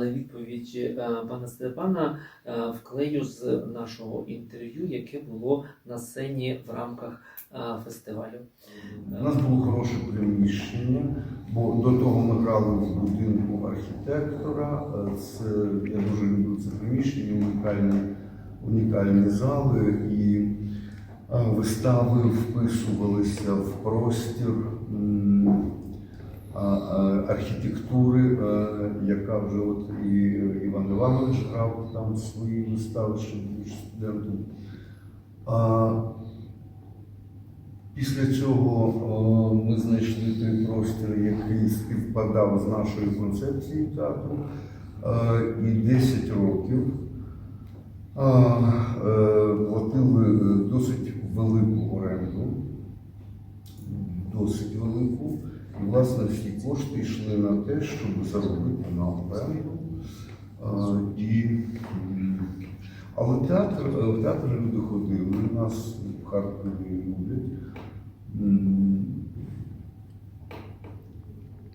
але відповідь е, пана Степана е, вклею з нашого інтерв'ю, яке було на сцені в рамках е, фестивалю. У нас було хороше приміщення, бо до того ми грали в будинку архітектора. Це я дуже люблю це приміщення, унікальні, унікальні зали і вистави вписувалися в простір архітектури, е, яка вже от і Іван Іванович грав там свої вистави, ще будучи студентом. Після цього ми знайшли той простір, який співпадав з нашою концепцією театру. Е, І 10 років е, е, платили досить велику оренду, досить велику. Власне, всі кошти йшли на те, щоб заробити на. Е, І, але театр, е, в театр люди ходили, нас в Харкові люблять.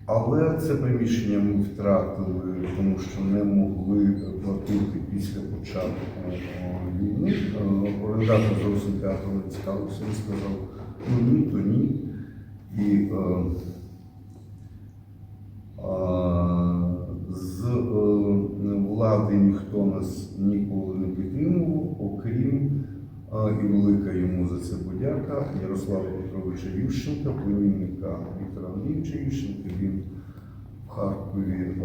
Але це приміщення ми втратили, тому що не могли платити після початку е, війни. Е, Орендатор зовсім театру не цікавився, він сказав, ну ні, то ні. І з е, влади ніхто нас ніколи не підтримував, окрім і велика йому за це подяка Ярослава Петровича Ющенка, племінника Віктора Андрійовича Ющенка. Він в Харкові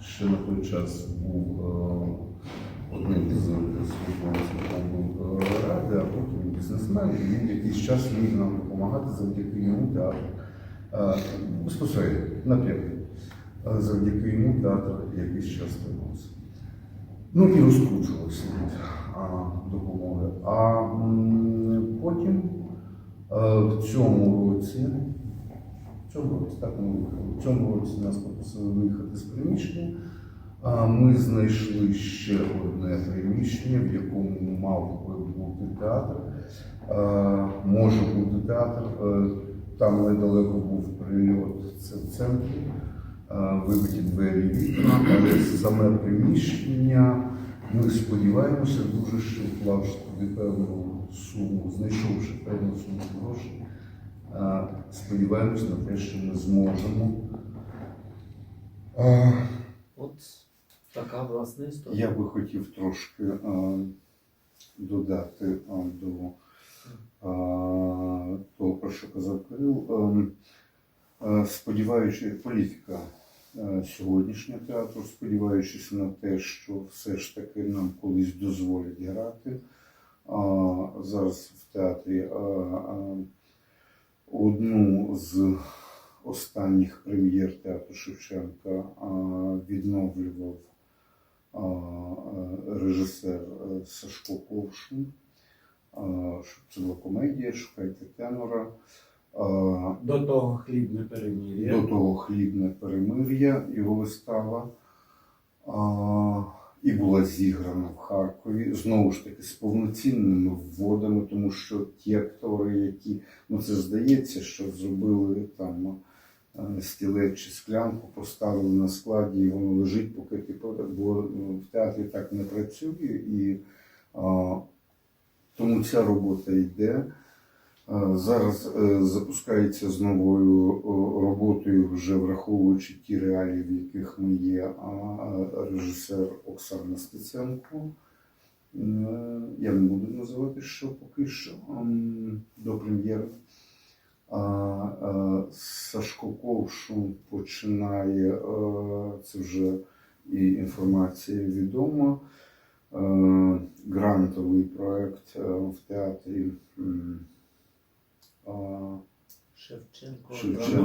ще на той час був одним з службовців ради, а потім бізнесмен. Він якийсь час міг нам допомагати завдяки йому театру. Безпосередньо напрямку. А Завдяки йому театр якийсь час тримався. Ну і розкручувався від допомоги. А потім в цьому році, в цьому році, так ми виїхали, в цьому році нас попросили виїхати з приміщення. А ми знайшли ще одне приміщення, в якому мав би бути театр. Може бути театр. Е, Там недалеко був прильот, це в центрі, вибиті двері вікна, але саме приміщення, ми сподіваємося, дуже ще вклавши туди певну суму, знайшовши певну суму грошей, сподіваємося на те, що ми зможемо. От така власна історія. Я би хотів трошки а, додати а, до того, про що казав Кирил. Ем, а, Сподіваючи, політика сьогоднішнього театру, сподіваючись на те, що все ж таки нам колись дозволять грати. Зараз в театрі а, одну з останніх прем'єр театру Шевченка відновлював е, режисер е, Сашко Ковшин. Щоб Це була комедія, шукайте тенора. До того хлібне перемір'я. До того хлібне перемир'я, його вистава. І була зіграна в Харкові знову ж таки з повноцінними вводами, тому що ті актори, які ну це здається, що зробили там е, стілець чи склянку, поставили на складі, і воно лежить, поки ти бо ну, в театрі так не працює, і тому ця робота йде. Зараз е, запускається з новою роботою, вже враховуючи ті реалії, в яких ми є, режисер Оксана Стеценко. Е, Я не буду називати, що поки що до прем'єри. Сашко Ковшун починає, е, це вже і інформація відома. Е, Грантовий проект е, в театрі Шевченко Шевченко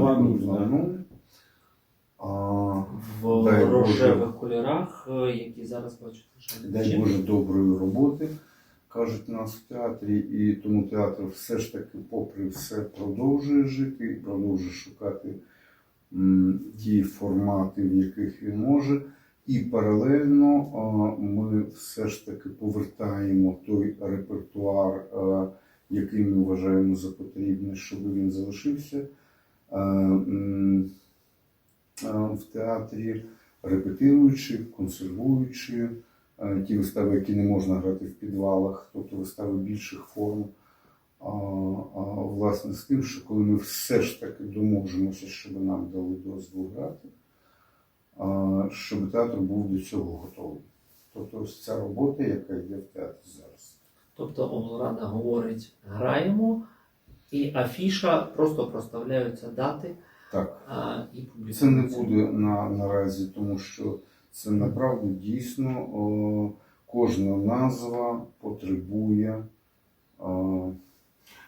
в Дай Боже. кольорах, е, які зараз бачите. що Дай. Боже доброї роботи, кажуть нас в театрі, і тому театр все ж таки, попри все, продовжує жити і продовжує шукати м, ті формати, в яких він може. І паралельно ми все ж таки повертаємо той репертуар, який ми вважаємо за потрібне, щоб він залишився. В театрі, репетируючи, консервуючи ті вистави, які не можна грати в підвалах, тобто вистави більших форм. Власне, з тим, що коли ми все ж таки доможемося, щоб нам дали дозвіл грати, щоб театр був до цього готовий. Тобто ось ця робота, яка йде в театрі зараз. Тобто облрада говорить граємо, і афіша просто проставляються дати Так. а, і. Це не буде на, наразі, тому що це направду дійсно о, кожна назва потребує о,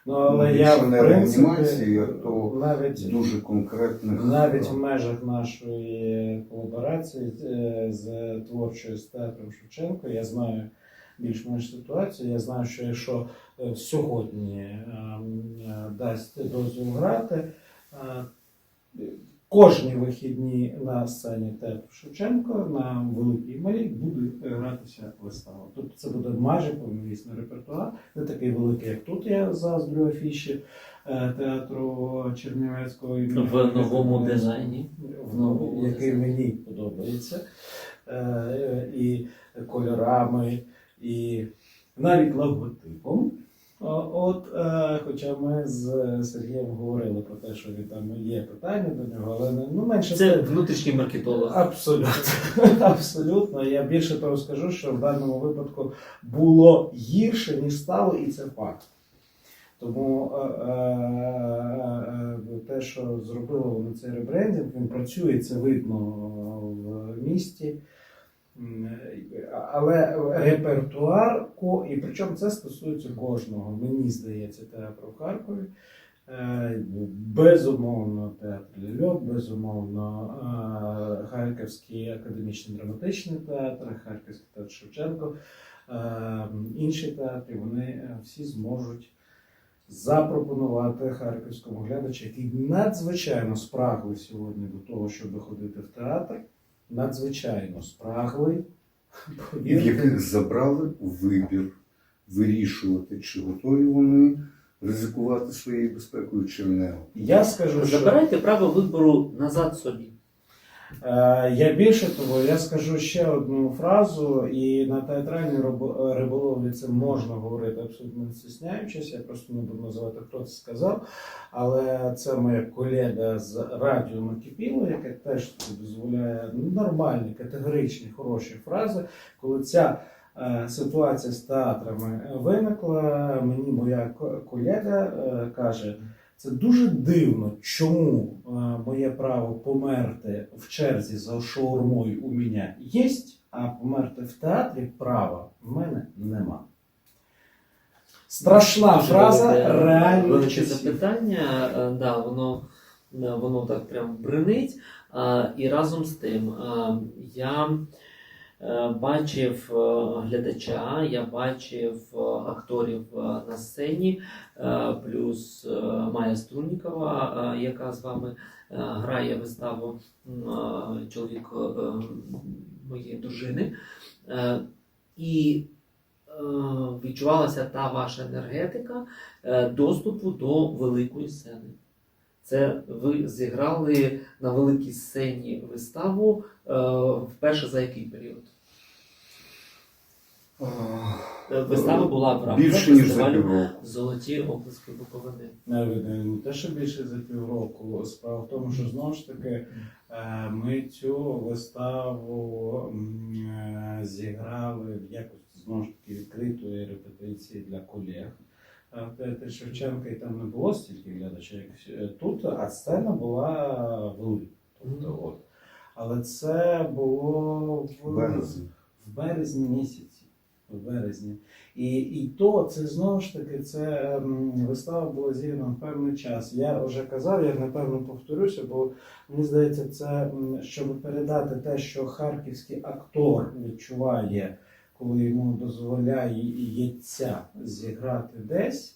Ну, але я, в принципі, реанімації, то навіть, дуже конкретних. навіть в межах нашої колаборації е, з творчою з театром Шевченко я знаю більш-менш ситуацію. Я знаю, що якщо е, сьогодні е, е, дасть дозвіл грати, кожні вихідні на сцені театру Шевченко на великій і малій буде гратися вистава. Тобто це буде майже повноцінний репертуар, не такий великий, як тут я заздрю афіші е, театру Чернівецького імені в новому дизайні. в новому, який мені подобається, Е, і кольорами, і навіть логотипом. От, е, хоча ми з Сергієм говорили про те, що він там є питання до нього, але не- ну менше Це внутрішній маркетолог. Абсолютно. Абсолютно. Я більше того скажу, що в даному випадку було гірше, ніж стало, і це факт. Тому е, е, е, те, що зробили вони цей ребрендинг, він працює, це видно в місті. Але репертуар, і причому це стосується кожного, мені здається, театру в Харкові. Е, Безумовно, театр Льот, безумовно, е, Харківський академічний драматичний театр, Харківський театр Шевченко, е, інші театри, вони всі зможуть запропонувати харківському глядачу, який надзвичайно спраглий сьогодні до того, щоб ходити в театр, надзвичайно спраглий. і в яких забрали вибір вирішувати, чи готові вони ризикувати своєю безпекою, чи не. Я скажу, що Забирайте право вибору назад собі. Е, Я більше того, я скажу ще одну фразу, і на театральній рибо- риболовлі це можна говорити абсолютно не стісняючись. Я просто не буду називати, хто це сказав. Але це моя колега з радіо Накипіло, яке теж дозволяє нормальні, категоричні, хороші фрази. Коли ця е, ситуація з театрами виникла, мені моя колега е, каже. Це дуже дивно, чому е, моє право померти в черзі за шаурмою у мене є, а померти в театрі права в мене нема. Страшна Дуже фраза реальних велике запитання. Е, Да, воно, воно так прям бринить. І разом з тим я е, бачив е, глядача, я бачив е, акторів е, на сцені, е, плюс е, Майя Струнікова, е, яка з вами е, грає виставу е, чоловік е, моєї дружини. Е, І е, відчувалася та ваша енергетика е, доступу до великої сцени. Це ви зіграли на великій сцені виставу е, вперше за який період? Е, Вистава була в рамках Більше, ніж за півроку. Золоті обласки Буковини. Не не те, що більше за півроку. Справа в тому, що знову ж таки е, ми цю виставу е, зіграли в якості знову ж таки відкритої репетиції для колег. Театрі Шевченка і там не було стільки глядачів, як тут, а сцена була велика. Тобто, от. Але це було в в березні місяці. В березні. І, і то це знову ж таки це ем, вистава була зіграна певний час. Я вже казав, я напевно повторюся, бо мені здається, це щоб передати те, що харківський актор відчуває, коли йому дозволяється зіграти десь.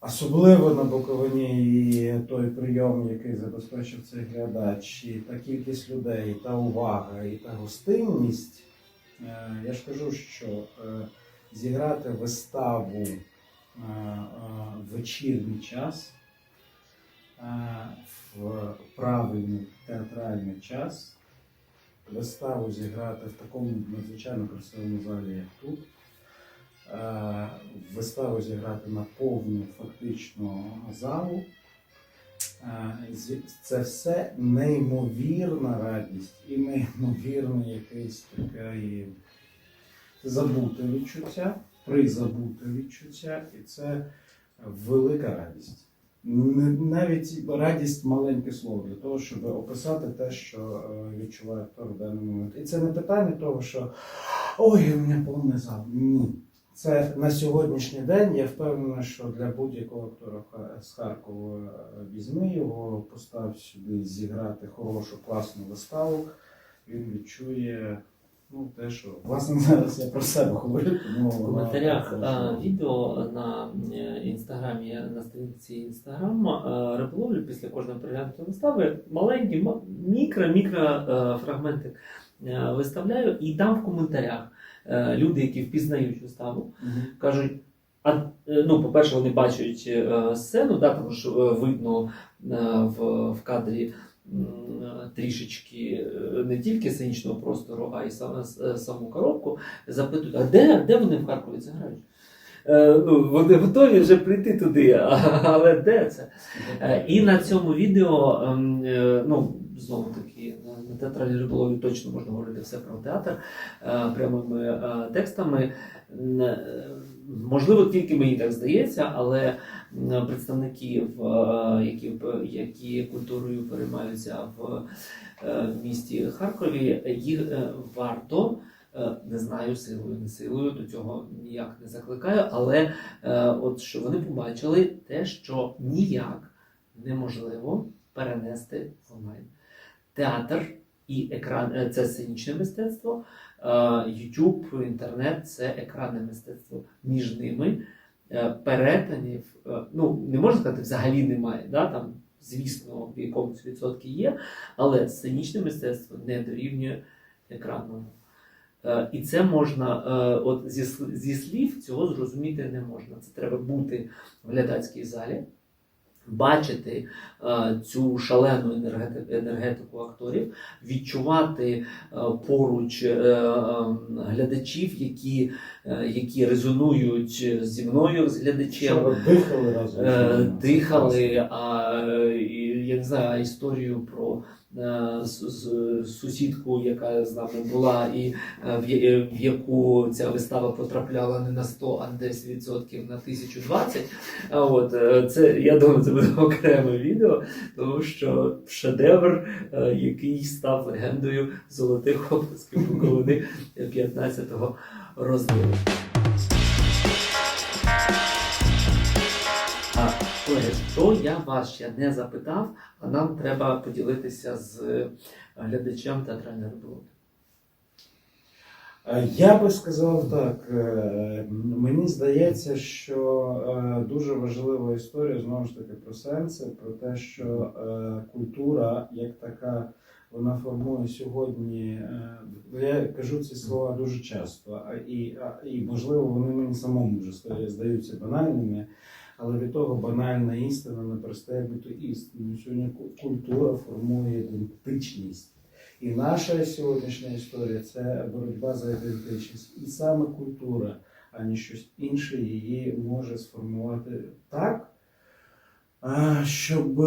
Особливо на Буковині і той прийом, який забезпечив цей глядач, і та кількість людей, і та увага, і та гостинність. Е, Я ж кажу, що е, зіграти виставу е, е, в вечірній час в правильний театральний час, виставу зіграти в такому надзвичайно красивому залі, як тут. Виставу зіграти на повну фактично залу. Це все неймовірна радість і неймовірне якесь таке забуте відчуття, призабуте відчуття, і це велика радість. Навіть радість маленьке слово для того, щоб описати те, що е, відчуває актор в даний момент. І це не питання того, що ой, у мене повний зал. Ні. Це на сьогоднішній день. Я впевнений, що для будь-якого актора з Харкова е, візьми його, постав сюди зіграти хорошу, класну виставу. Він відчує ну, те, що власне зараз я про себе говорю. Тому В коментарях а, відео на е, інстаграмі, на сторінці інстаграм е, риболовлі після кожної переглянутої вистави маленькі, ма- мікро-мікро е, фрагменти е, виставляю, і там в коментарях е, люди, які впізнають виставу, мгм. кажуть. А е, ну, по-перше, вони бачать е, сцену, да, тому що е, видно е, в, в кадрі м, трішечки е, не тільки сценічного простору, а й саме, е, саму коробку. Запитують, а де, де вони в Харкові це грають? Е, ну, вони готові вже прийти туди, але де це? Е, І на цьому відео, ем, е, ну, знову таки, на- на театралі риболові точно можна говорити все про театр е, прямими е, текстами. Е, Можливо, тільки мені так здається, але е, які, які культурою переймаються в е, місті Харкові, їх е, варто. е, Не знаю, силою, не силою, до цього ніяк не закликаю, але е, от що вони побачили те, що ніяк неможливо перенести онлайн. Театр і екран е, це сценічне мистецтво, е, YouTube, інтернет це екранне мистецтво. Між ними е, перетинів, ну не можна сказати, взагалі немає. Да? Там, звісно, в якомусь відсотки є, але сценічне мистецтво не дорівнює екранному. І це можна, от зі слів цього зрозуміти не можна. Це треба бути в глядацькій залі, бачити е, цю шалену енергетику, акторів, відчувати е, поруч е, е, глядачів, які, які резонують зі мною, з глядачем. Дихали разом? Дихали, а я не знаю, історію про сусідку, яка з нами була, і е, в, яку ця вистава потрапляла не на 100, а десь відсотків на 1020. А от е, це я думаю, це буде окреме відео, тому що шедевр, е, який став легендою золотих оплесків Буковини 15-го розділу. Що я вас ще не запитав, а нам треба поділитися з е, глядачем театральної риболовлі. Е, Я би сказав так. е, Мені здається, що дуже важлива історія знову ж таки про сенси, про те, що культура як така. Вона формує сьогодні. Я кажу ці слова дуже часто, і, і можливо вони мені самому вже здаються банальними, але від того банальна істина не перестає бути істиною. Сьогодні культура формує ідентичність. І наша сьогоднішня історія це боротьба за ідентичність. І саме культура, а не щось інше її може сформувати так, щоб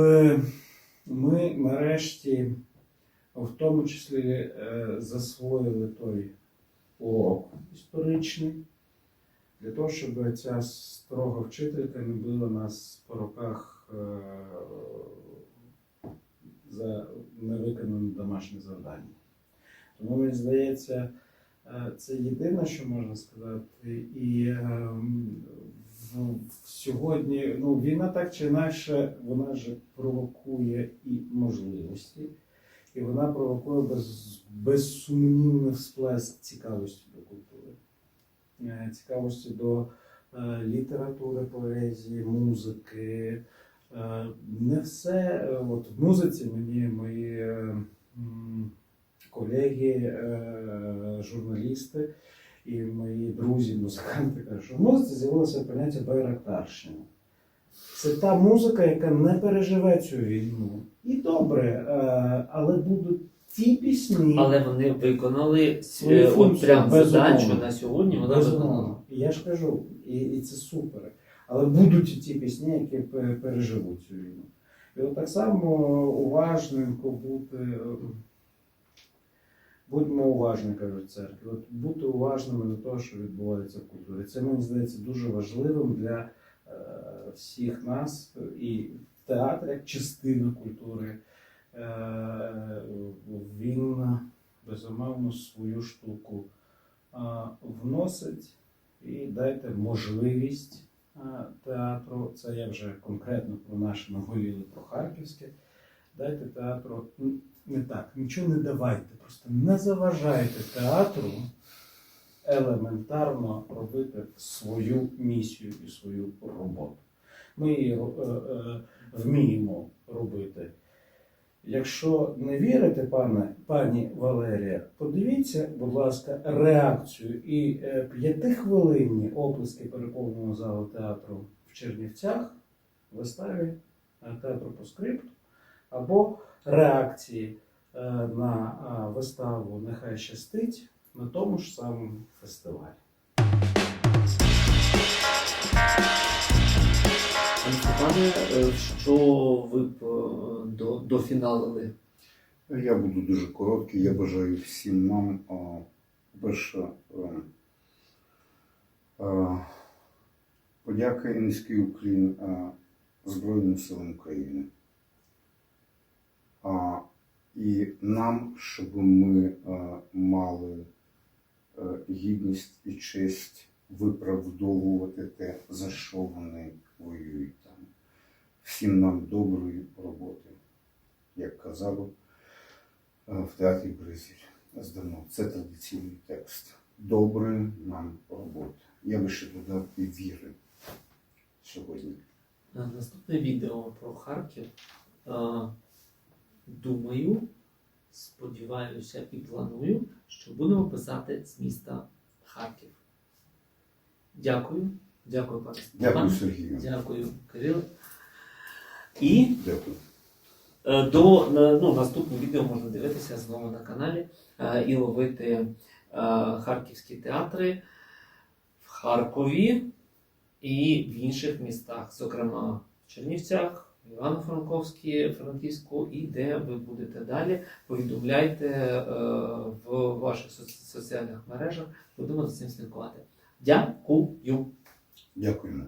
ми нарешті, в тому числі, е, засвоїли той урок історичний, для того, щоб ця строга вчителька не била нас по руках е, за невиконане домашнє завдання. Тому мені здається, е, це єдине, що можна сказати. І в сьогодні ну, війна так чи інакше, вона ж провокує і можливості, і вона провокує без, безсумнівний всплеск цікавості до культури, цікавості до е, літератури, поезії, музики. Е, Не все е, от в музиці мені мої е, колеги, е, журналісти і мої друзі, музиканти кажуть, що в музиці з'явилося поняття байрактарщина. Це та музика, яка не переживе цю війну. І добре, е, але будуть ті пісні. Але вони виконали Свою е, от функцію, прям безумовно. задачу на сьогодні. Вона виконала. Безумовно. Я ж кажу, і, і це супер. Але будуть і ті пісні, які пе- переживуть цю війну. І от так само уважненько бути. е, Будьмо уважні, кажуть церкві. От бути уважними до того, що відбувається в культурі. Це мені здається дуже важливим для е, всіх нас і театр як частина культури. Е, він безумовно свою штуку вносить і дайте можливість театру. Це я вже конкретно про наше наголіли про Харківське. Дайте театру не так, нічого не давайте, просто не заважайте театру елементарно робити свою місію і свою роботу. Ми її е, е, вміємо робити. Якщо не вірите, пане, пані Валерія, подивіться, будь ласка, реакцію і е, п'ятихвилинні оплески переповненого залу театру в Чернівцях в виставі е, театру по скрипту, або реакції е, на виставу Нехай щастить на тому ж самому фестивалі. Пане що ви б е, до, дофіналили? Я буду дуже короткий. Я бажаю всім нам, а, по-перше, е, е, подяка і низький е, Збройним силам України. А, І нам, щоб ми мали гідність і честь виправдовувати те, за що вони воюють там. Всім нам доброї роботи, як казали е, в театрі Бризіль здано. Це традиційний текст. Доброї нам роботи. Я би ще додав і віри сьогодні. Е, Наступне відео про Харків. Е, Думаю, сподіваюся і планую, що будемо писати з міста Харків. Дякую. Дякую, пане Дякую. Сергію. Дякую, Кирило. І Дякую. Е, До ну, наступне відео можна дивитися знову на каналі е, і ловити е, харківські театри в Харкові і в інших містах, зокрема в Чернівцях, в Івано-Франковській, Франківську, і де ви будете далі. Повідомляйте в ваших соціальних мережах. Будемо за цим слідкувати. Дякую. Дякуємо.